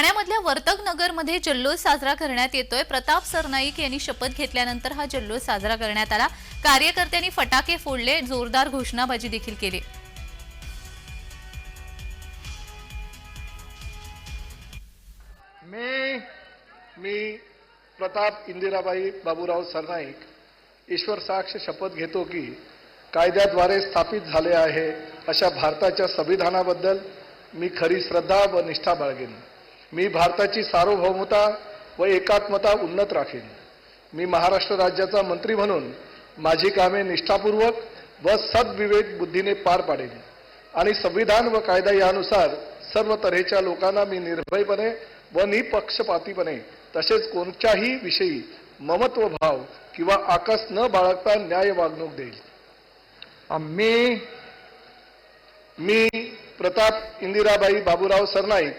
ठाण्यामधल्या वर्तक नगरमध्ये जल्लोष साजरा करण्यात येतोय. प्रताप सरनाईक यांनी शपथ घेतल्यानंतर हा जल्लोष साजरा करण्यात आला. कार्यकर्त्यांनी फटाके फोडले जोरदार घोषणाबाजी देखील केली. मी मी प्रताप इंदिराबाई बाबूराव सरनाईक ईश्वर साक्ष शपथ घेतो की कायद्याद्वारे स्थापित झाले आहे अशा भारताच्या संविधानाबद्दल मी खरी श्रद्धा व निष्ठा बाळगेन. मी भारताची सार्वभौमता व एकात्मता उन्नत राखेन. मी महाराष्ट्र राज्याचा मंत्री म्हणून माझी कामे निष्ठापूर्वक व सद्विवेक बुद्धीने पार पाडेन आणि संविधान व कायदा यानुसार सर्व तऱ्हेच्या लोकांना मी निर्भयपणे व निपक्षपातीपणे तसेच कोणत्याही विषयी ममत्व भाव किंवा आकस न बाळगता न्याय वागणूक देईल. मी मी प्रताप इंदिराबाई बाबूराव सरनाईक